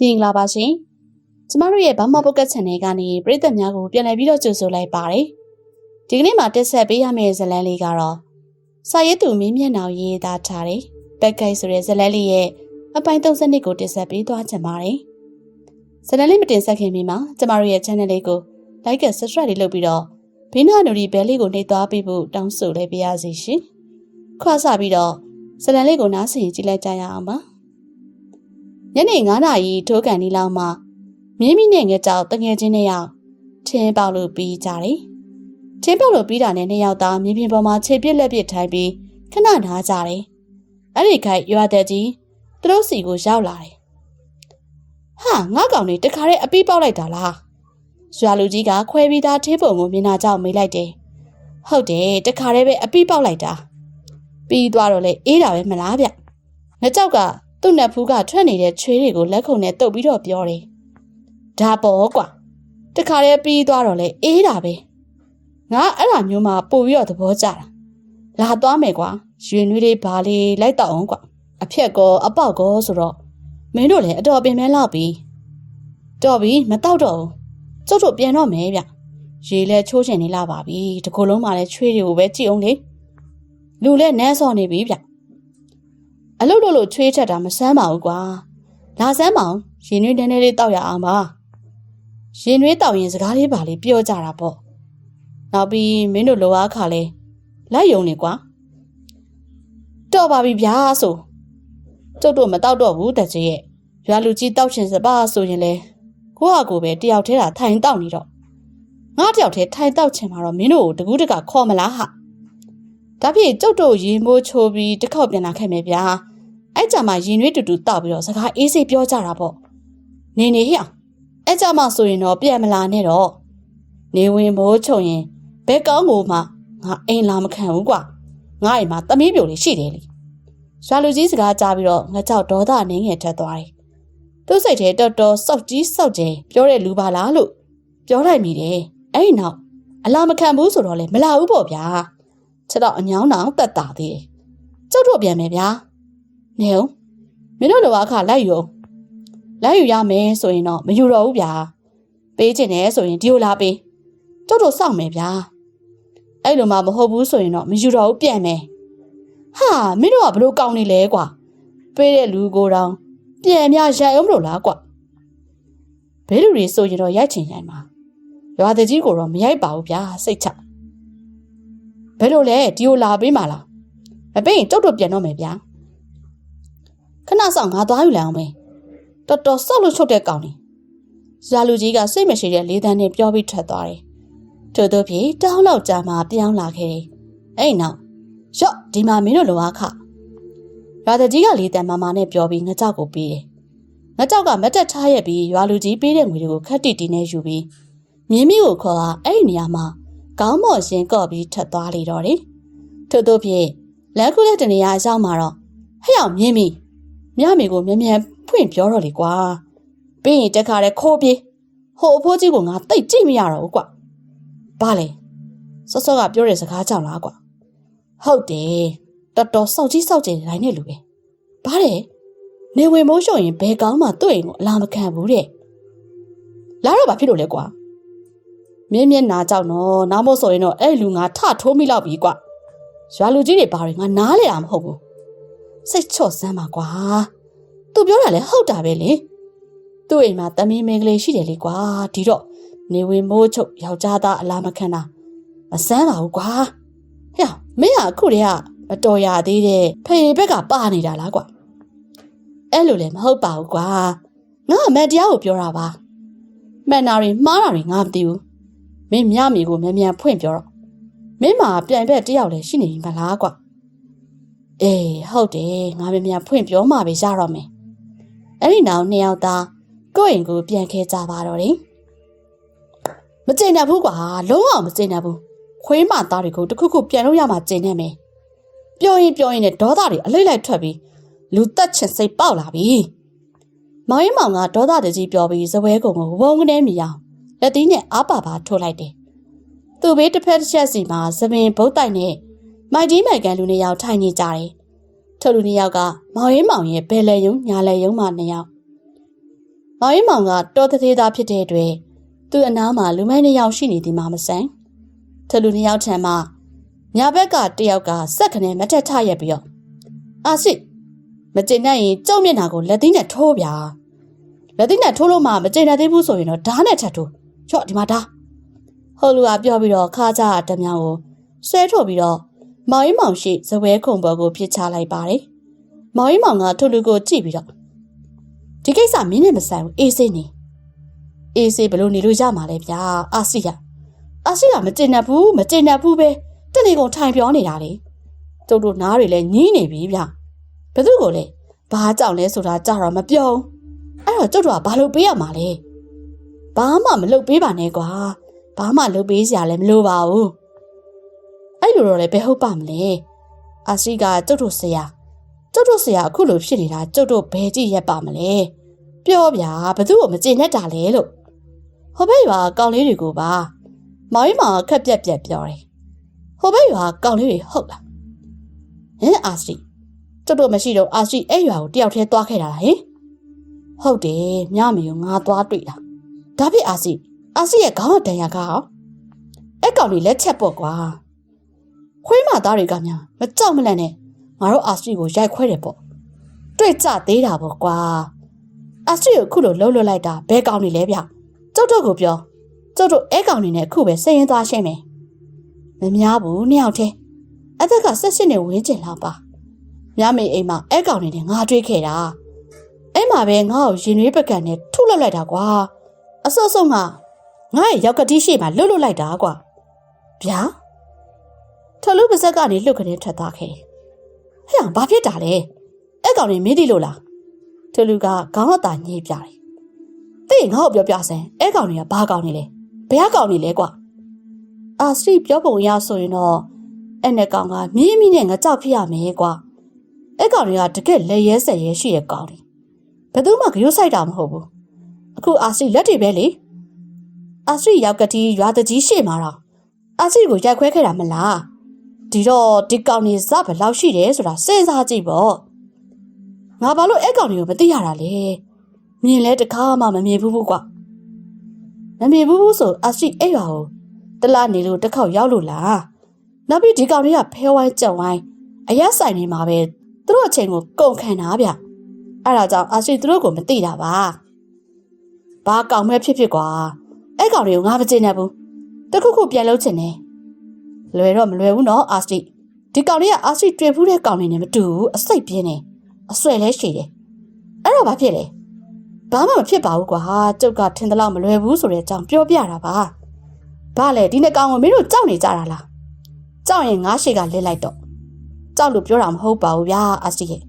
တင်လာပါရှင်။ကျမတို့ရဲ့ဘာမပုတ်ကတ် channel ကနေပြည်သက်များကိုပြန်လည်ပြီးတော့ကြိုဆိုလိုက်ပါတယ်။ဒီကနေ့မှာတက်ဆက်ပေးရမယ့်ဇာတ်လမ်းလေးကတော့စာရေးသူမင်းမျက်နှာရေးသားထားတဲ့ပက်ကိုက်ဆိုတဲ့ဇာတ်လမ်းလေးရဲ့အပိုင်း32ကိုတက်ဆက်ပေးသွားချင်ပါတယ်။ဇာတ်လမ်းလေးမတင်ဆက်ခင်မီမှာကျမတို့ရဲ့ channel လေးကို like and subscribe လေးလုပ်ပြီးတော့ဘေးနားနူရီဘဲလေးကိုနှိပ်သွားပေးဖို့တောင်းဆိုလိုက်ပါရစေရှင်။ခွာစပြီးတော့ဇာတ်လမ်းလေးကိုနားဆင်ကြည့်လိုက်ကြရအောင်ပါ။ ညနေ9နာရီထိုးကန်ဒီလောက်မှမြင်းမိနဲ့ငကြောက်တငယ်ချင်းနှစ်ယောက်ထင်းပေါက်လို့ပြီးကြတယ်။ထင်းပေါက်လို့ပြီးတာနဲ့နှစ်ယောက်သားမြေပြင်ပေါ်မှာခြေပြက်လက်ပြစ်ထိုင်ပြီးခဏနားကြတယ်။အဲ့ဒီခိုက်ရွာတဲ့ကြီးသူတို့စီကိုရောက်လာတယ်။ဟာငါကောင်နေတခါတည်းအပီးပေါက်လိုက်တာလား။ရွာလူကြီးကခွဲပြီးသားထင်းပုံကိုမြင်တာကြောင့်မေးလိုက်တယ်။ဟုတ်တယ်တခါတည်းပဲအပီးပေါက်လိုက်တာ။ပြီးသွားတော့လေအေးတာပဲမလားဗျ။ငကြောက်က သူ့နက်ဖူးကထွက်နေတဲ့ချွေးတွေကိုလက်ခုံနဲ့တုပ်ပြီးတော့ပြောတယ်။ဒါပေါ့ကွာ။တခါတည်းပြီးသွားတော့လေအေးတာပဲ။ငါအဲ့ဒါမျိုးမှပို့ပြီးတော့သဘောကျတာ။လာသွားမယ်ကွာ။ရွှေနွေးလေးဘာလေးလိုက်တော့အောင်ကွာ။အဖြက်ကောအပေါက်ကောဆိုတော့မင်းတို့လည်းအတော်ပင်မဲလောက်ပြီ။တော်ပြီမတော့တော့ဘူး။ကျုပ်တို့ပြန်တော့မယ်ဗျ။ရေလဲချိုးချင်နေလာပါပြီ။ဒီကိုယ်လုံးမှလည်းချွေးတွေကိုပဲကြည့်အောင်လေ။လူလည်းနန်းစော်နေပြီဗျ။ အလုတ်လို့လို့ချွေးချက်တာမဆမ်းပါဘူးကွာ။လာဆမ်းပါအောင်ရင်နွေးနည်းနည်းလေးတောက်ရအောင်ပါ။ရင်နွေးတောက်ရင်စကားလေးပါလေးပြောကြတာပေါ့။နောက်ပြီးမင်းတို့လိုအားခါလဲလိုက်ယုံနေကွာ။တော့ပါပြီဗျာဆို။ကျုပ်တို့မတောက်တော့ဘူးတကြီးရဲ့။ရွာလူကြီးတောက်ချင်စပါဆိုရင်လေကိုဟာကိုပဲတယောက်တည်းတာထိုင်တောက်နေတော့ငါတယောက်တည်းထိုင်တောက်ချင်မှာတော့မင်းတို့ကိုတကူးတကခေါ်မလားဟာ။ ဒါဖြစ်ကျုပ်တို့ရင်မိုးချိုးပြီးတစ်ခေါက်ပြန်လာခဲ့မယ်ဗျာ။အဲ့ကြမှာရင်နွေးတူတူတောက်ပြီးတော့စကားအေးစိတ်ပြောကြတာပေါ့။နေနေဟျောင်အဲ့ကြမှာဆိုရင်တော့ပြန်မလာနဲ့တော့နေဝင်မိုးချုံရင်ဘဲကောင်းကိုမှငါအိမ်လာမခံဘူးကွာငါအိမ်မှာသမီးပြိုလေးရှိတယ်လေရွာလူကြီးစကားကြားပြီးတော့ငါကြောက်ဒေါသနင်းငယ်ထက်သွားတယ်သူ့စိတ်ထဲတော်တော်စောက်ကြီးစောက်ကျဲပြောတဲ့လူပါလားလို့ပြောလိုက်မိတယ်အဲ့ဒီနောက်အလာမခံဘူးဆိုတော့လေမလာဘူးပေါ့ဗျာ ချက်တော့အညောင်းတောင်တက်တာသေးတယ်ကျုပ်တို့ပြန်မယ်ဗျာနေဦးမင်းတို့လိုအခါလိုက်ယူလိုက်ယူရမယ်ဆိုရင်တော့မယူတော့ဘူးဗျာပေးချင်တယ်ဆိုရင်ဒီလိုလာပေးကျုပ်တို့စောင့်မယ်ဗျာအဲ့လိုမှမဟုတ်ဘူးဆိုရင်တော့မယူတော့ဘူးပြန်မယ်ဟာမင်းတို့ကဘလို့ကောင်းနေလဲကွာပေးတဲ့လူကိုတောင်ပြန်များရိုက်အောင်မလို့လားကွာဘဲလူတွေဆိုရင်တော့ရိုက်ချင်ရိုက်မှာရွာတကြီးကိုတော့မရိုက်ပါဘူးဗျာစိတ်ချဘ ယ်လိုလဲဒီကိုလာပေးမှာလားမပေးရင်ကျုပ်တို့ပြန်တော့မယ်ဗျာခဏဆောင်ငါသွားယူလိုက်အောင်မေတော်တော်ဆောက်လို့ချုပ်တဲ့ကောင်နေဇာလူကြီးကစိတ်မရှိတဲ့လေးတန်းနဲ့ပြောပြီးထွက်သွားတယ်ထို့သောဖြင့်တောင်းလောက်ကြာမှပြောင်းလာခဲ့တယ်အဲ့နောက်ရော့ဒီမှာမင်းတို့လိုအားခရွာတကြီးကလေးတန်းမမနဲ့ပြောပြီးငကြောက်ကိုပေးတယ်ငကြောက်ကမတက်ထားရက်ပြီးရွာလူကြီးပေးတဲ့ငွေတွေကိုခက်တီတီနဲ့ယူပြီးမြင်းမိကိုခေါ်တာအဲ့ဒီနေရာမှာ ကောင်းမော်ရှင်ကော့ပြီးထပ်သွားလေတော့တယ်ထို့သောဖြင့်လက်ခုလက်တနေရာအရောက်မှာတော့ဟဲ့အောင်မြင်းမိမြမေကိုမြန်မြန်ဖွင့်ပြောတော့လေကွာပြီးရင်တက်ခါတဲ့ခိုးပြေးဟိုအဖိုးကြီးကငါတိတ်ကြည့်မရတော့ဘူးကွာဘာလဲစောစောကပြောတဲ့စကားကြောင့်လားကွာဟုတ်တယ်တော်တော်စောက်ကြီးစောက်ကျင်တိုင်းနဲ့လူပဲဘာလဲနေဝင်မိုးလျှော့ရင်ဘယ်ကောင်းမှတွေ့ရင်ကိုအလာမခံဘူးတဲ့လာတော့ဘာဖြစ်လို့လဲကွာ မြင်းမြင်းနာကြောက်နော်နားမို့ဆိုရင်တော့အဲ့လူငါထထိုးမိလောက်ပြီကွာရွာလူကြီးတွေဘာတွေငါနားလေတာမဟုတ်ဘူးစိတ်ချော့စမ်းပါကွာသူပြောတာလည်းဟုတ်တာပဲလေသူ့အိမ်မှာတမင်းမင်းကလေးရှိတယ်လေကွာဒီတော့နေဝင်မိုးချုပ်ယောက်ျားသားအလားမခံတာမဆန်းပါဘူးကွာဟဲ့မင်းကအခုတည်းကမတော်ရသေးတဲ့ဖေဘက်ကပါနေတာလားကွာအဲ့လိုလည်းမဟုတ်ပါဘူးကွာငါအမန်တရားကိုပြောတာပါမှန်တာတွေမှားတာတွေငါမသိဘူး မင်းမြမီကိုမြန်မြန်ဖွင့်ပြောတော့မင်းမှာပြိုင်ဘက်တယောက်လည်းရှိနေပြီမလားကွာအေးဟုတ်တယ်ငါမြန်မြန်ဖွင့်ပြောမှပဲရတော့မယ်အဲ့ဒီနောက်နှစ်ယောက်သားကိုယ့်အိမ်ကိုပြန်ခဲကြပါတော့တယ်မကျင်တတ်ဘူးကွာလုံးဝမကျင်တတ်ဘူးခွေးမသားတွေကိုတခုခုပြန်လို့ရမှကျင်နေမယ်ပြောရင်ပြောရင်နဲ့ဒေါသတွေအလိမ့်လိုက်ထွက်ပြီးလူတက်ချင်စိတ်ပေါက်လာပြီမောင်ရင်မောင်ကဒေါသတကြီးပြောပြီးဇပွဲကုံကိုဝုန်းကနေမြည်အောင် လက်သီးနဲ့အားပါပါထိုးလိုက်တယ်သူ့ဘေးတစ်ဖက်တစ်ချက်စီမှာသပင်ဘုတ်တိုက်နဲ့မိုက်ကြီးမိုက်ကန်လူနှစ်ယောက်ထိုင်နေကြတယ်ထို့လူနှစ်ယောက်ကမောင်ရင်မောင်ရဲ့ဘယ်လဲယုံညာလဲယုံမှနှစ်ယောက်မောင်ရင်မောင်ကတော်သေးသားဖြစ်တဲ့အတွက်သူ့အနားမှာလူမိုင်းနှစ်ယောက်ရှိနေသည်မှမဆန်ထလူနှစ်ယောက်ထံမှာညာဘက်ကတယောက်ကစက်ခနဲ့မထက်ထရက်ပြီးတော့အာစစ်မကျင်တတ်ရင်ကြောက်မျက်နှာကိုလက်သီးနဲ့ထိုးပြလက်သီးနဲ့ထိုးလို့မှမကျင်တတ်သေးဘူးဆိုရင်တော့ဓာတ်နဲ့ထပ်ထိုး ချော့ဒီမှာဓာတ်ဟိုလူကပြောပြီးတော့ခါကြတမြောင်ကိုဆွဲထုတ်ပြီးတော့မောင်ရင်မောင်ရှိဇပွဲခုံပေါ်ကိုပြစ်ချလိုက်ပါတယ်မောင်ရင်မောင်ကထိုလူကိုကြည့်ပြီးတော့ဒီကိစ္စမင်းနဲ့မဆိုင်ဘူးအေးစိနေအေးစိဘလို့နေလို့ရမှာလဲဗျာအာစီကအာစီကမကျင်တတ်ဘူးမကျင်တတ်ဘူးပဲတနေ့ကုန်ထိုင်ပြောနေတာလေတို့တို့နားတွေလည်းညင်းနေပြီဗျဘသူကိုလဲဘာကြောင့်လဲဆိုတာကြတော့မပြောအဲ့တော့ကျုပ်တို့ကဘာလို့ပေးရမှာလဲ ဘာမှမလုပ်ပေးပါနဲ့ကွာဘာမှလုပ်ပေးစရာလည်းမလိုပါဘူးအဲ့လိုတော့လည်းဘယ်ဟုတ်ပါမလဲအာစီကကျုပ်တို့ဆရာကျုပ်တို့ဆရာအခုလိုဖြစ်နေတာကျုပ်တို့ဘယ်ကြည့်ရက်ပါမလဲပြောဗျာဘသူ့ကိုမကျင်နဲ့တာလဲလို့ဟိုဘက်ရွာကောင်းလေးတွေကိုပါမောင်ကြီးမောင်ခက်ပြက်ပြက်ပြောတယ်ဟိုဘက်ရွာကောင်းလေးတွေဟုတ်လားဟင်အာစီကျုပ်တို့မရှိတော့အာစီအဲ့ရွာကိုတယောက်တည်းသွားခဲ့တာလားဟင်ဟုတ်တယ်ညမီကိုငါသွားတွေ့တာ ဒါဖြစ်အာစီအာစီရဲ့ခေါင်းတန်ရကအောင်အဲ့ကောင်လေးလက်ချက်ပေါ့ကွာခွေးမသားတွေကများမကြောက်မလန့်နဲ့ငါတို့အာစီကိုရိုက်ခွဲတယ်ပေါ့တွေ့ကြသေးတာပေါ့ကွာအာစီကိုခုလိုလှုပ်လွတ်လိုက်တာဘဲကောင်နေလဲဗျကျုပ်တို့ကိုပြောကျုပ်တို့အဲ့ကောင်နေနဲ့ခုပဲစရင်သွားရှင်းမယ်မများဘူးနှစ်ယောက်တည်းအသက်ကဆက်စစ်နေဝင်းကျင်လာပါမြမေအိမ်မှာအဲ့ကောင်နေနဲ့ငါတွေးခဲ့တာအဲ့မှာပဲငါ့ကိုရင်ရွေးပကံနဲ့ထုလောက်လိုက်တာကွာ အစောဆုံးကငါ့ရဲ့ရောက်ကတိရှိမှလွတ်လွတ်လိုက်တာကွာဗျာထလူပါဇက်ကနေလှုပ်ခနဲ့ထွက်သွားခဲ့တယ်ဟဲ့ဘာဖြစ်တာလဲအဲ့ကောင်နေမင်းဒီလို့လားထလူကခေါင်းအသာညှိပြတယ်သိငါ့ကိုပြောပြစမ်းအဲ့ကောင်တွေကဘာကောင်နေလဲဘယ်ကောင်နေလဲကွာအာစရီပြောပုံရဆိုရင်တော့အဲ့နဲ့ကောင်ကမြင်းမြင်းနဲ့ငါကြောက်ဖြစ်ရမယ်ကွာအဲ့ကောင်တွေကတကက်လက်ရဲဆက်ရဲရှိရဲ့ကောင်တွေဘယ်သူမှကြိုးဆိုင်တာမဟုတ်ဘူး အခုအာစီလက်တွေပဲလေအာစီရောက်ကတိရွာတကြီးရှေ့မှာတော့အာစီကိုရိုက်ခွဲခဲ့တာမလားဒီတော့ဒီကောင်နေစဘယ်လောက်ရှိတယ်ဆိုတာစဉ်းစားကြည့်ပေါ့ငါဘာလို့အဲ့ကောင်တွေကိုမသိရတာလဲမြင်လဲတခါမှမမြင်ဘူးဘူးကွာမမြင်ဘူးဘူးဆိုအာစီအဲ့ရွာကိုတလားနေလို့တစ်ခေါက်ရောက်လို့လားနောက်ပြီးဒီကောင်တွေကဖဲဝိုင်းကြက်ဝိုင်းအရက်ဆိုင်နေမှာပဲသူတို့အချိန်ကိုကုန်ခံတာဗျအဲ့ဒါကြောင့်အာစီသူတို့ကိုမသိတာပါ ဘာကောင်မဲ့ဖြစ်ဖြစ်ကွာအဲ့ကောင်တွေကိုငါမကြည့်နဲ့ဘူးတခုခုပြန်လုပ်ချင်တယ်လွယ်တော့မလွယ်ဘူးနော်အာစီဒီကောင်လေးကအာစီတွေ့ဘူးတဲ့ကောင်လေးနဲ့မတူဘူးအစိတ်ပြင်းနေအဆွဲလဲရှည်တယ်အဲ့တော့ဘာဖြစ်လဲဘာမှမဖြစ်ပါဘူးကွာကျုပ်ကထင်တယ်လို့မလွယ်ဘူးဆိုတဲ့အကြောင်းပြောပြတာပါဘာလဲဒီနှစ်ကောင်ကိုမင်းတို့ကြောက်နေကြတာလားကြောက်ရင်ငါးရှေကလစ်လိုက်တော့ကြောက်လို့ပြောတာမဟုတ်ပါဘူးဗျာအာစီရဲ့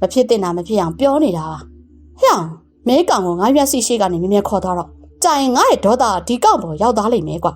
မဖြစ်တဲ့နာမဖြစ်အောင်ပြောနေတာပါဟဲ့အောင် မဲကောင်ကိုငါးမျက်စိရှေကနေမြင်မြင်ခေါ်သွားတော့ကြာရင်ငါ့ရဲ့ဒေါသဒီကောင်ပေါ်ရောက်သွားလိမ့်မယ်ကွာ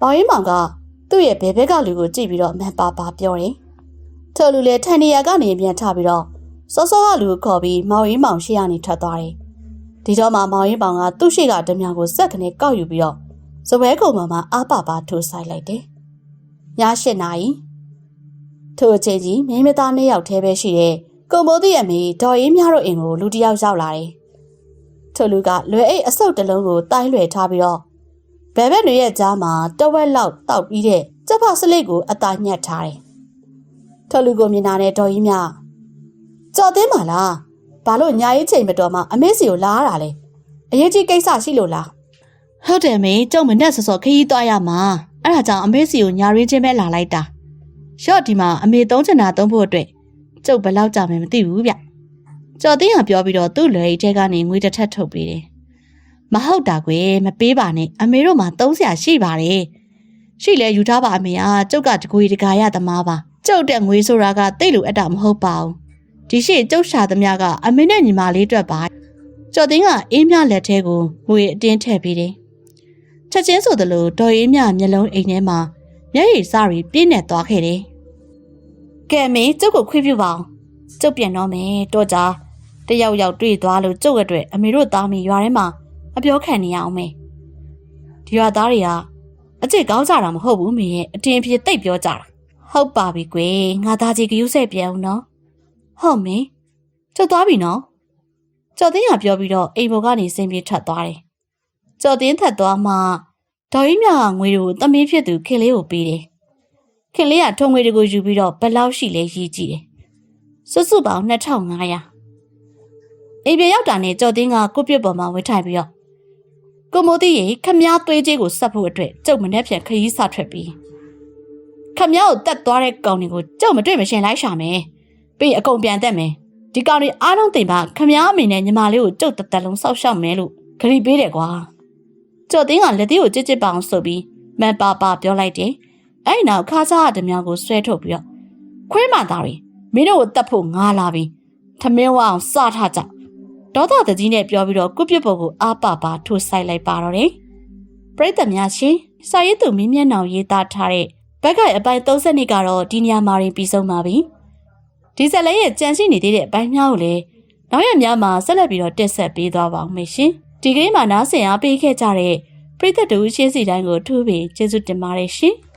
ပေါင်းရင်မောင်ကသူ့ရဲ့ဘဲဘက်ကလူကိုကြည့်ပြီးတော့မန်ပါပါပြောတယ်ထိုလူလည်းထန်နေရကနေပြန်ထပြီးတော့စောစောကလူကိုခေါ်ပြီးမောင်ရင်မောင်ရှေ့ကနေထွက်သွားတယ်ဒီတော့မှမောင်ရင်မောင်ကသူ့ရှေ့ကဓမြကိုစက်ကနေကောက်ယူပြီးတော့စပွဲကုံပေါ်မှာအားပါပါထိုးဆိုင်လိုက်တယ်ည၈နာရီထိုအချိန်ကြီးမင်းမသားနှစ်ယောက်တည်းပဲရှိတဲ့ ကုံမိုးသည့်အမေဒေါ်ရင်းများတို့အိမ်ကိုလူတစ်ယောက်ရောက်လာတယ်။ထိုလူကလွယ်အိတ်အဆုပ်တစ်လုံးကိုတိုင်းလွယ်ထားပြီးတော့ဘဲဘက်တွေရဲ့ကြားမှာတဝက်လောက်တောက်ပြီးတဲ့စက်ဖစလိတ်ကိုအသာညှက်ထားတယ်။ထိုလူကိုမြင်လာတဲ့ဒေါ်ရင်းများကြော်သိမ်းပါလား။ဘာလို့ညာရေးချိန်မတော်မှအမေစီကိုလာရတာလဲ။အရေးကြီးကိစ္စရှိလို့လား။ဟုတ်တယ်မေကျုံမနဲ့စောစောခရီးသွားရမှာ။အဲ့ဒါကြောင့်အမေစီကိုညာရင်းချင်းပဲလာလိုက်တာ။ရှော့ဒီမှာအမေသုံးချင်တာသုံးဖို့အတွက် ကျုပ်ဘယ်လောက်ကြာမယ်မသိဘူးဗျ။ကျော်သိန်းကပြောပြီးတော့သူ့လွယ်အိတ်ထဲကနေငွေတစ်ထပ်ထုတ်ပေးတယ်။မဟုတ်တာကွယ်မပေးပါနဲ့အမေတို့မှသုံးဆရာရှိပါတယ်။ရှိလဲယူထားပါအမေအားကျုပ်ကတကွေတကာရသမားပါ။ကျုပ်တဲ့ငွေဆိုတာကတိတ်လို့အပ်တာမဟုတ်ပါဘူး။ဒီရှိကျုပ်ရှာသမျှကအမေနဲ့ညီမလေးအတွက်ပါ။ကျော်သိန်းကအေးမြလက်ထဲကိုငွေအတင်းထည့်ပေးတယ်။ချက်ချင်းဆိုသလိုဒေါ်အေးမြမျက်လုံးအိမ်ထဲမှာမျက်ရည်စရီပြည့်နေသွားခဲ့တယ်။ ကဲမေကျုပ်ကိုခွေးပြပါအောင်။ကျုပ်ပြန်တော့မယ်တော့ကြတယောက်ယောက်တွေ့သွားလို့ကျုပ်အတွက်အမေတို့သားမီရွာထဲမှာအပြောခံနေရအောင်မေ။ဒီရွာသားတွေကအကျစ်ကောင်းကြတာမဟုတ်ဘူးမေရဲ့အတင်းဖြစ်တိတ်ပြောကြတာ။ဟုတ်ပါပြီကွယ်ငါသားကြီးကယူဆဲပြန်အောင်နော်။ဟုတ်မေ။ကျုပ်သွားပြီနော်။ကျော်တင်းကပြောပြီးတော့အိမ်ပေါ်ကနေစင်ပြေထွက်သွားတယ်။ကျော်တင်းထက်သွားမှဒေါ်ကြီးမြကငွေတွေကိုသမီးဖြစ်သူခင်လေးကိုပေးတယ်။ ခင်လေးကထုံငွေတွေကိုယူပြီးတော့ဘယ်လောက်ရှိလဲရေးကြည့်တယ်။စွတ်စွတ်ပေါင်း2500အိမ်ပြန်ရောက်တာနဲ့ကျော်တင်းကကိုပြစ်ပေါ်မှာဝှထိုင်ပြီးတော့ကိုမိုးတီးရေခမားသွေးကြီးကိုဆက်ဖို့အတွက်ကျုပ်မနှက်ပြန်ခရီးစထွက်ပြီးခမားကိုတက်သွားတဲ့ကောင်တွေကိုကျုပ်မတွေ့မရှင်လိုက်ရှာမယ်ပြီးရင်အကုန်ပြန်တက်မယ်ဒီကောင်တွေအားလုံးတင်ပါခမားအမေနဲ့ညီမလေးကိုကျုပ်တက်တက်လုံးစောက်ရှောက်မယ်လို့ဂရီပေးတယ်ကွာကျော်တင်းကလက်သေးကိုကြစ်ကြစ်ပအောင်ဆိုပြီးမန်ပါပါပြောလိုက်တယ် အဲ့ဒီနောက်ခါစားအတမြောင်ကိုဆွဲထုတ်ပြီးတော့ခွေးမသားတွေမင်းတို့ကိုတက်ဖို့ငားလာပြီထမင်းဝအောင်စထကြဒေါသတကြီးနဲ့ပြောပြီးတော့ကုပြစ်ပေါ်ကိုအားပါပါထိုးဆိုင်လိုက်ပါတော့တယ်။ပရိသတ်များရှင်စာရေးသူမင်းမျက်နှာရေးသားထားတဲ့ဘက်ကအပိုင်း30နှစ်ကတော့ဒီညမှာရင်ပြီးဆုံးပါပြီ။ဒီဇက်လေးရဲ့ကြံရှိနေသေးတဲ့အပိုင်းများကိုလည်းနောက်ရက်များမှာဆက်လက်ပြီးတော့တက်ဆက်ပေးသွားပါအောင်မယ်ရှင်။ဒီကနေ့မှာနားဆင်အားပေးခဲ့ကြတဲ့ပရိသတ်တို့ရှင်းစီတိုင်းကိုထူးပြီးကျေးဇူးတင်ပါတယ်ရှင်။